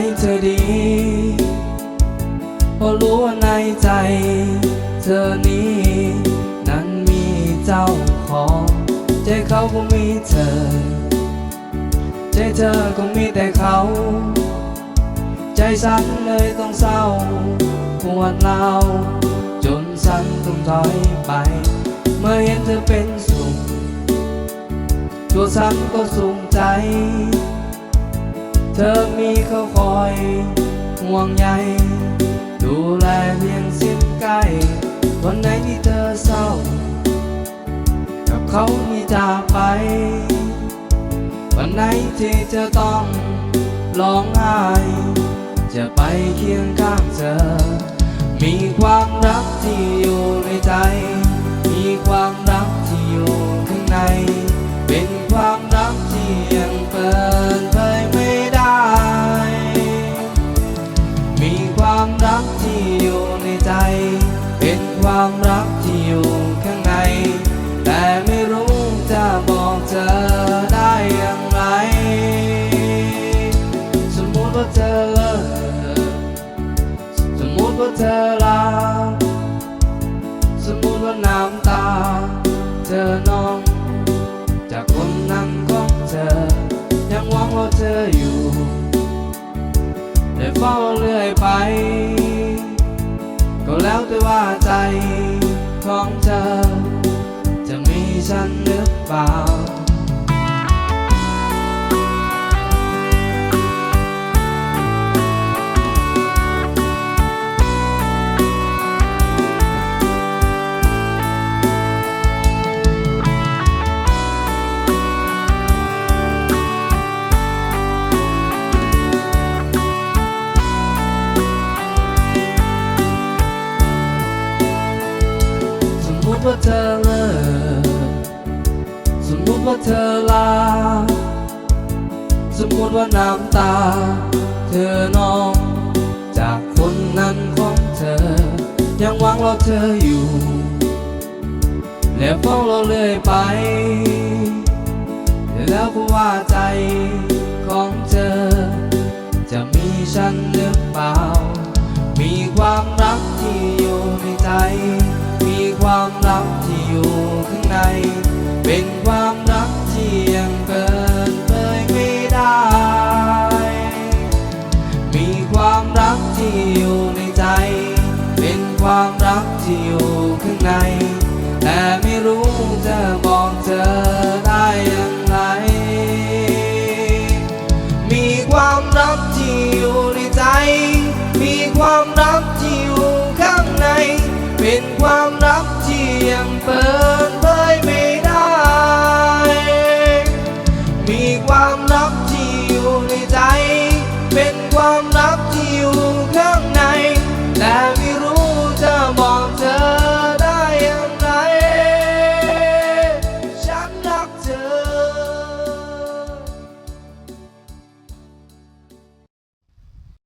อดี เพราะรู้ว่าในใจเธอนี้ นั้นมีเจ้าของใจเขาก็มีเธอ ใจเธอก็มีแต่เขา ใจฉันเลยต้องเศร้าปวดเราจนฉันต้องถอยไป เมื่อเห็นเธอเป็นสุขตัวฉันก็สุขใจ เธอมีเขาคอยห่วงใยดูแลเพียงสิ้นใกล้วันไหนที่เธอเศร้า กับเขามีจากไป วันไหนที่เธอต้องร้องไห้จะไปเคียงข้างเธอ มีความรักที่อยู่ในใจ ว่าเธอเลิกสมมติว่าเธอลาสมมติว่าน้ำตา เธอนอง จากคนนั้นของเธอ ยังหวังว่าเธออยู่ได้เฝ้าเรื่อยไป ก็แล้วแต่ว่าใจของเธอ จะมีฉันหรือเปล่า ว่าเธอลา สมมติว่าน้ำตา เธอนอง จากคนนั้นของเธอ ยังหวังรอเธออยู่ แล้วเฝ้าเราเรื่อยไป แล้วก็ว่าใจของเธอ จะมีฉันหรือเปล่า มีความรักที่อยู่ในใจ มีความรักที่อยู่ข้างใน เป็นความ ความรักที่อยู่ในใจ เป็นความรักที่อยู่ข้างใน แต่ไม่รู้จะบอกเธอได้อย่างไร มีความรักที่อยู่ในใจ มีความรักที่อยู่ข้างใน เป็นความรักที่ยังเปิด